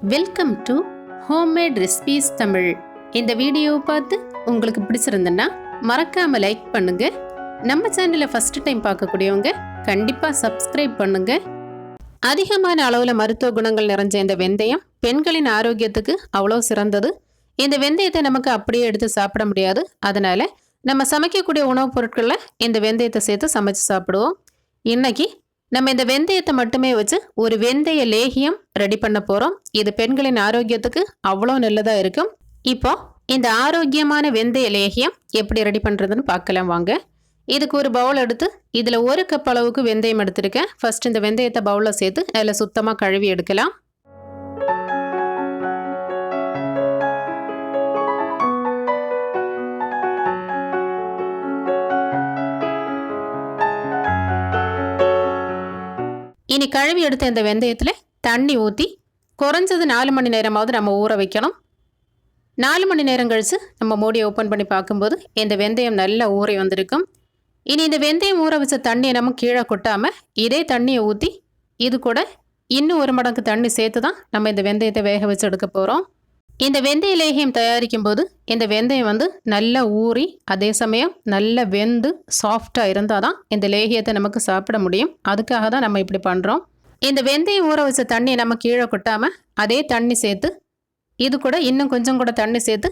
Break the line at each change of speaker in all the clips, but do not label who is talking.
Welcome to homemade recipes Tamil இந்த வீடியோவை பார்த்து உங்களுக்கு பிடிச்சிருந்துன்னா மறக்காம லைக் பண்ணுங்க. நம்ம சேனலை ஃபர்ஸ்ட் டைம் பார்க்கக்கூடியவங்க கண்டிப்பாக சப்ஸ்கிரைப் பண்ணுங்க. அதிகமான அளவில் மருத்துவ குணங்கள் நிறைஞ்ச இந்த வெந்தயம் பெண்களின் ஆரோக்கியத்துக்கு அவ்வளோ சிறந்தது. இந்த வெந்தயத்தை நமக்கு அப்படியே எடுத்து சாப்பிட முடியாது. அதனால் நம்ம சமைக்கக்கூடிய உணவுப் பொருட்களில் இந்த வெந்தயத்தை சேர்த்து சமைச்சு சாப்பிடுவோம். இன்னைக்கு நம்ம இந்த வெந்தயத்தை மட்டுமே வச்சு ஒரு வெந்தய லேகியம் ரெடி பண்ண போகிறோம் இது பெண்களின் ஆரோக்கியத்துக்கு அவ்வளோ நல்லதாக இருக்கும். இப்போ இந்த ஆரோக்கியமான வெந்தய லேகியம் எப்படி ரெடி பண்ணுறதுன்னு பார்க்கலாம் வாங்க. இதுக்கு ஒரு பவுல் எடுத்து இதில் ஒரு கப் அளவுக்கு வெந்தயம் எடுத்திருக்கேன். ஃபர்ஸ்ட் இந்த வெந்தயத்தை பவுலில் சேர்த்து அதில் சுத்தமாக கழுவி எடுக்கலாம். இனி கழுவி எடுத்த இந்த வெந்தயத்தில் தண்ணி ஊற்றி குறைஞ்சது நாலு மணி நேரமாவது நம்ம ஊற வைக்கணும். நாலு மணி நேரம் கழித்து நம்ம மூடியை ஓப்பன் பண்ணி பார்க்கும்போது இந்த வெந்தயம் நல்லா ஊறி வந்திருக்கும். இனி இந்த வெந்தயம் ஊற வச்ச தண்ணியை நம்ம கீழே கொட்டாமல் இதே தண்ணியை ஊற்றி இது கூட இன்னும் ஒரு மடங்கு தண்ணி சேர்த்து தான் நம்ம இந்த வெந்தயத்தை வேக வச்சு எடுக்க போகிறோம் இந்த வெந்தய லேகியம் தயாரிக்கும் போது இந்த வெந்தயம் வந்து நல்லா ஊறி அதே சமயம் நல்லா வெந்து சாஃப்டாக இருந்தால் தான் இந்த லேகியத்தை நமக்கு சாப்பிட முடியும். அதுக்காக தான் நம்ம இப்படி பண்ணுறோம் இந்த வெந்தயம் ஊற வச்ச தண்ணியை நம்ம கீழே கொட்டாமல் அதே தண்ணி சேர்த்து இது கூட இன்னும் கொஞ்சம் கூட தண்ணி சேர்த்து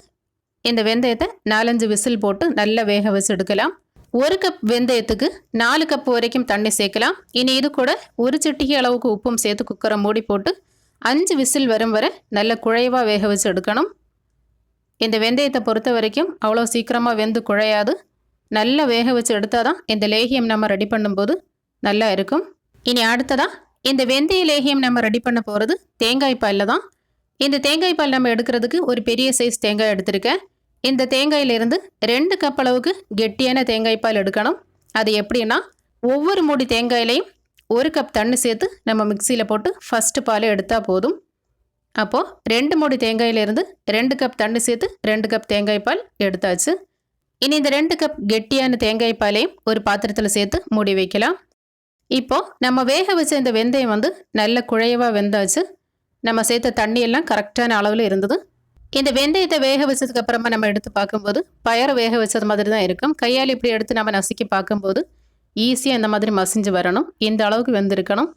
இந்த வெந்தயத்தை நாலஞ்சு விசில் போட்டு நல்லா வேக வச்சு எடுக்கலாம். ஒரு கப் வெந்தயத்துக்கு நாலு கப் வரைக்கும் தண்ணி சேர்க்கலாம். இனி இது கூட ஒரு சிட்டிகை அளவுக்கு உப்பும் சேர்த்து குக்கரை மூடி போட்டு அஞ்சு விசில் வரும் வரை நல்ல குழைவாக வேக வச்சு எடுக்கணும். இந்த வெந்தயத்தை பொறுத்த வரைக்கும் அவ்வளோ சீக்கிரமாக வெந்து குழையாது. நல்லா வேக வச்சு எடுத்தால் தான் இந்த லேகியம் நம்ம ரெடி பண்ணும்போது நல்லா இருக்கும். இனி அடுத்ததாக இந்த வெந்தய லேகியம் நம்ம ரெடி பண்ண போகிறது தேங்காய் பாலில் தான். இந்த தேங்காய் பால் நம்ம எடுக்கிறதுக்கு ஒரு பெரிய சைஸ் தேங்காய் எடுத்திருக்கேன். இந்த தேங்காயிலிருந்து ரெண்டு கப் அளவுக்கு கெட்டியான தேங்காய் பால் எடுக்கணும். அது எப்படின்னா ஒவ்வொரு மூடி தேங்காயிலையும் ஒரு கப் தண்ணி சேர்த்து நம்ம மிக்சியில் போட்டு ஃபஸ்ட்டு பாலை எடுத்தால் போதும். அப்போது ரெண்டு மூடி தேங்காயிலிருந்து ரெண்டு கப் தண்ணி சேர்த்து ரெண்டு கப் தேங்காய் பால் எடுத்தாச்சு. இனி இந்த ரெண்டு கப் கெட்டியான தேங்காய் பாலையும் ஒரு பாத்திரத்தில் சேர்த்து மூடி வைக்கலாம். இப்போது நம்ம வேக வச்ச இந்த வெந்தயம் வந்து நல்ல குழையவாக வெந்தாச்சு. நம்ம சேர்த்த தண்ணியெல்லாம் கரெக்டான அளவில் இருந்தது. இந்த வெந்தயத்தை வேக வச்சதுக்கு அப்புறமா நம்ம எடுத்து பார்க்கும்போது பயறு வேக வச்சது மாதிரி தான் இருக்கும். கையால் இப்படி எடுத்து நம்ம நசுக்கி பார்க்கும்போது ஈஸியாக இந்த மாதிரி மசிஞ்சு வரணும். இந்த அளவுக்கு வெந்திருக்கணும்.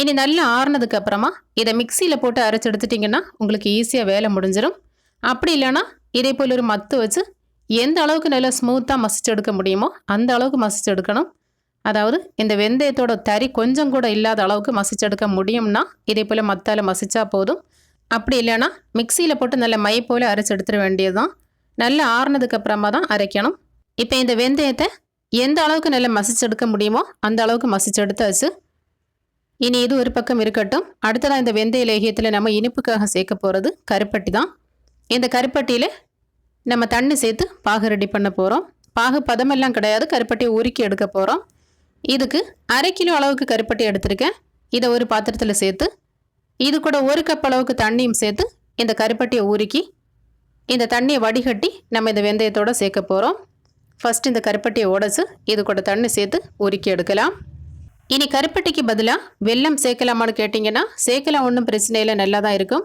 இனி நல்லா ஆறுனதுக்கு அப்புறமா இதை மிக்சியில் போட்டு அரைச்சி எடுத்துட்டிங்கன்னா உங்களுக்கு ஈஸியாக வேலை முடிஞ்சிடும் அப்படி இல்லைன்னா இதே போல் ஒரு மத்து வச்சு எந்த அளவுக்கு நல்லா ஸ்மூத்தாக மசிச்சு எடுக்க முடியுமோ அந்த அளவுக்கு மசிச்சு எடுக்கணும். அதாவது இந்த வெந்தயத்தோட தறி கொஞ்சம் கூட இல்லாத அளவுக்கு மசிச்சு எடுக்க முடியும்னா இதே போல் மத்தால் மசிச்சா போதும். அப்படி இல்லைன்னா மிக்சியில் போட்டு நல்ல மை போல் அரைச்சி எடுத்துட வேண்டியது தான் நல்லா ஆறுனதுக்கு அப்புறமா தான் அரைக்கணும். இப்போ இந்த வெந்தயத்தை எந்த அளவுக்கு நல்லா மசிச்செடுக்க முடியுமோ அந்த அளவுக்கு மசிச்செடுத்தாச்சு. இனி இது ஒரு பக்கம் இருக்கட்டும். அடுத்ததாக இந்த வெந்தய லேகியத்தில் நம்ம இனிப்புக்காக சேர்க்க போகிறது கருப்பட்டி தான். இந்த கருப்பட்டியில் நம்ம தண்ணி சேர்த்து பாகு ரெடி பண்ண போகிறோம் பாகு பதமெல்லாம் கிடையாது. கருப்பட்டியை உருக்கி எடுக்க போகிறோம் இதுக்கு அரை கிலோ அளவுக்கு கருப்பட்டி எடுத்திருக்கேன். இதை ஒரு பாத்திரத்தில் சேர்த்து இது கூட ஒரு கப் அளவுக்கு தண்ணியும் சேர்த்து இந்த கருப்பட்டியை உருக்கி இந்த தண்ணியை வடிகட்டி நம்ம இந்த வெந்தயத்தோடு சேர்க்க போகிறோம் ஃபஸ்ட் இந்த கருப்பட்டியை உடச்சி இது கூட தண்ணி சேர்த்து உருக்கி எடுக்கலாம். இனி கருப்பட்டிக்கு பதிலாக வெல்லம் சேர்க்கலாமான்னு கேட்டிங்கன்னா சேர்க்கலாம் ஒன்றும் பிரச்சனை இல்லை நல்லா தான் இருக்கும்.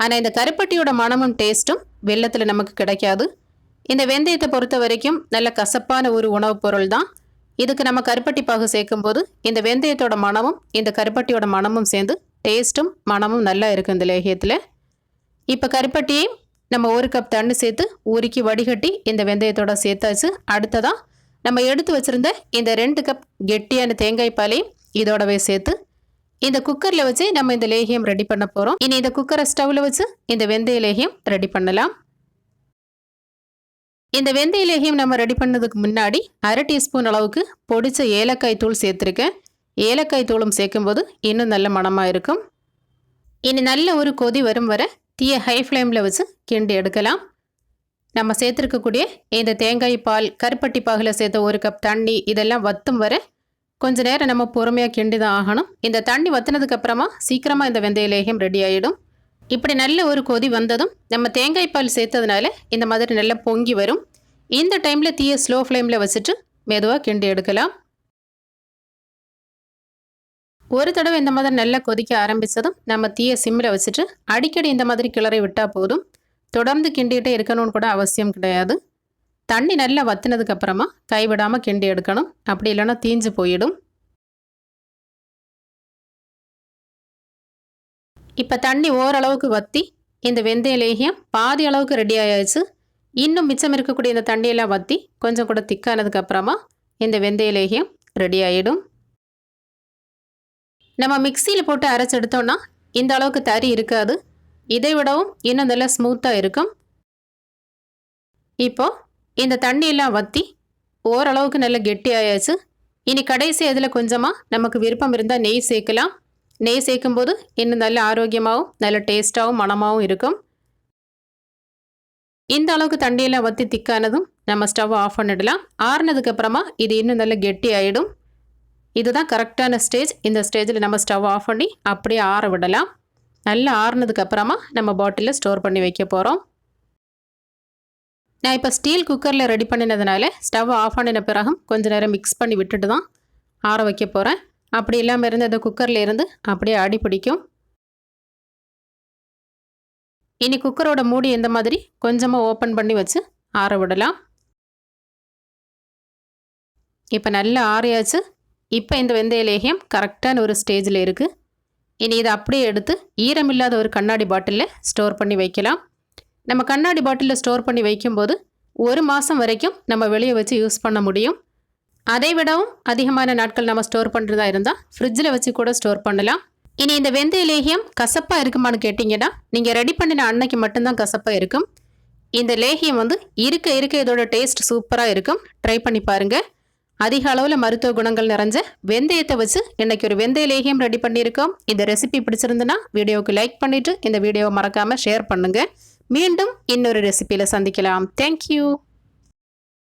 ஆனால் இந்த கருப்பட்டியோட மனமும் டேஸ்ட்டும் வெள்ளத்தில் நமக்கு கிடைக்காது. இந்த வெந்தயத்தை பொறுத்த வரைக்கும் நல்ல கசப்பான ஒரு உணவுப் பொருள் தான். இதுக்கு நம்ம கருப்பட்டி பாகு சேர்க்கும்போது இந்த வெந்தயத்தோட மணமும் இந்த கருப்பட்டியோட மணமும் சேர்ந்து டேஸ்ட்டும் மணமும் நல்லா இருக்கும் இந்த லேகியத்தில். இப்போ கருப்பட்டியை நம்ம ஒரு கப் தண்ணி சேர்த்து உருக்கி வடிகட்டி இந்த வெந்தயத்தோட சேர்த்தாச்சு. அடுத்ததாக நம்ம எடுத்து வச்சுருந்த இந்த ரெண்டு கப் கெட்டியான தேங்காய் பாலையும் இதோடவே சேர்த்து இந்த குக்கரில் வச்சு நம்ம இந்த லேகியம் ரெடி பண்ண போகிறோம் இனி இந்த குக்கரை ஸ்டவ்வில் வச்சு இந்த வெந்தய லேகியம் ரெடி பண்ணலாம். இந்த வெந்தய லேகியம் நம்ம ரெடி பண்ணதுக்கு முன்னாடி அரை டீஸ்பூன் அளவுக்கு பொடிச்ச ஏலக்காய் தூள் சேர்த்துருக்கேன். ஏலக்காய் தூளும் சேர்க்கும்போது இன்னும் நல்ல மணமாக இருக்கும். இனி நல்ல ஒரு கொதி வரும் வரை தீயை ஹை ஃப்ளேமில் வச்சு கிண்டி எடுக்கலாம். நம்ம சேர்த்துருக்கக்கூடிய இந்த தேங்காய் பால் கருப்பட்டி பாகில் சேர்த்த ஒரு கப் தண்ணி இதெல்லாம் வத்தும் வர கொஞ்ச நேரம் நம்ம பொறுமையாக கிண்டி தான் ஆகணும். இந்த தண்ணி வத்தினதுக்கப்புறமா சீக்கிரமாக இந்த வெந்தய லேகியம் ரெடி ஆகிடும் இப்படி நல்ல ஒரு கொதி வந்ததும் நம்ம தேங்காய் பால் சேர்த்ததுனால இந்த மாதிரி நல்லா பொங்கி வரும். இந்த டைமில் தீயை ஸ்லோ ஃப்ளேமில் வச்சுட்டு மெதுவாக கிண்டி எடுக்கலாம். ஒரு தடவை இந்த மாதிரி நல்லா கொதிக்க ஆரம்பித்ததும் நம்ம தீயை சிம்மில் வச்சுட்டு அடிக்கடி இந்த மாதிரி கிளறி விட்டால் போதும். தொடர்ந்து கிண்டிகிட்டே இருக்கணும்னு கூட அவசியம் கிடையாது. தண்ணி நல்லா வத்தினதுக்கப்புறமா கைவிடாமல் கிண்டி எடுக்கணும். அப்படி இல்லைன்னா தீஞ்சு போயிடும். இப்போ தண்ணி ஓரளவுக்கு வற்றி இந்த வெந்தய லேகியம் பாதி அளவுக்கு ரெடி ஆயாச்சு. இன்னும் மிச்சம் இருக்கக்கூடிய இந்த தண்ணியெல்லாம் வற்றி கொஞ்சம் கூட திக்கானதுக்கப்புறமா இந்த வெந்தய லேகியம் ரெடி ஆகிடும் நம்ம மிக்சியில் போட்டு அரைச்செடுத்தோன்னா இந்த அளவுக்கு தறி இருக்காது. இதை விடவும் இன்னும் நல்லா ஸ்மூத்தாக இருக்கும். இப்போ இந்த தண்ணியெல்லாம் வற்றி ஓரளவுக்கு நல்ல கெட்டி ஆயாச்சு இனி கடைசி அதில் கொஞ்சமாக நமக்கு விருப்பம் இருந்தால் நெய் சேர்க்கலாம். நெய் சேர்க்கும்போது இன்னும் நல்ல ஆரோக்கியமாகவும் நல்ல டேஸ்ட்டாகவும் மணமாகவும் இருக்கும். இந்த அளவுக்கு தண்ணியெல்லாம் வற்றி திக்கானதும் நம்ம ஸ்டவ் ஆஃப் பண்ணிடலாம். ஆறுனதுக்கப்புறமா இது இன்னும் நல்ல கெட்டி ஆகிடும் இதுதான் கரெக்டான ஸ்டேஜ். இந்த ஸ்டேஜில் நம்ம ஸ்டவ் ஆஃப் பண்ணி அப்படியே ஆற விடலாம். நல்லா ஆறுனதுக்கு அப்புறமா நம்ம பாட்டிலில் ஸ்டோர் பண்ணி வைக்க போகிறோம் நான் இப்போ ஸ்டீல் குக்கரில் ரெடி பண்ணினதுனால ஸ்டவ் ஆஃப் பண்ணின பிறகும் கொஞ்சம் நேரம் மிக்ஸ் பண்ணி விட்டுட்டு தான் ஆற வைக்க போகிறேன் அப்படி இல்லாமல் இருந்து அந்த குக்கரில் இருந்து அப்படியே அடி பிடிக்கும். இனி குக்கரோட மூடி எந்த மாதிரி கொஞ்சமாக ஓப்பன் பண்ணி வச்சு ஆற விடலாம். இப்போ நல்லா ஆறியாச்சு. இப்போ இந்த வெந்தய லேகியம் கரெக்டான ஒரு ஸ்டேஜில் இருக்குது இனி இதை அப்படியே எடுத்து ஈரமில்லாத ஒரு கண்ணாடி பாட்டிலில் ஸ்டோர் பண்ணி வைக்கலாம். நம்ம கண்ணாடி பாட்டிலில் ஸ்டோர் பண்ணி வைக்கும்போது ஒரு மாதம் வரைக்கும் நம்ம வெளியே வச்சு யூஸ் பண்ண முடியும். அதை விடவும் அதிகமான நாட்கள் நம்ம ஸ்டோர் பண்ணுறதா இருந்தால் ஃப்ரிட்ஜில் வச்சு கூட ஸ்டோர் பண்ணலாம். இனி இந்த வெந்தய லேகியம் கசப்பாக இருக்குமான்னு கேட்டிங்கன்னா நீங்கள் ரெடி பண்ணின அன்னைக்கு மட்டும்தான் கசப்பாக இருக்கும். இந்த லேகியம் வந்து இருக்க இருக்க இதோட டேஸ்ட் சூப்பராக இருக்கும். ட்ரை பண்ணி பாருங்கள் அதிக அளவில் மருத்துவ குணங்கள் நிறைஞ்ச வெந்தயத்தை வச்சு இன்னைக்கு ஒரு வெந்தய லேகியம் ரெடி பண்ணியிருக்கோம். இந்த ரெசிபி பிடிச்சிருந்துன்னா வீடியோவுக்கு லைக் பண்ணிவிட்டு இந்த வீடியோவை மறக்காமல் ஷேர் பண்ணுங்கள் மீண்டும் இன்னொரு ரெசிபியில் சந்திக்கலாம். தேங்க்யூ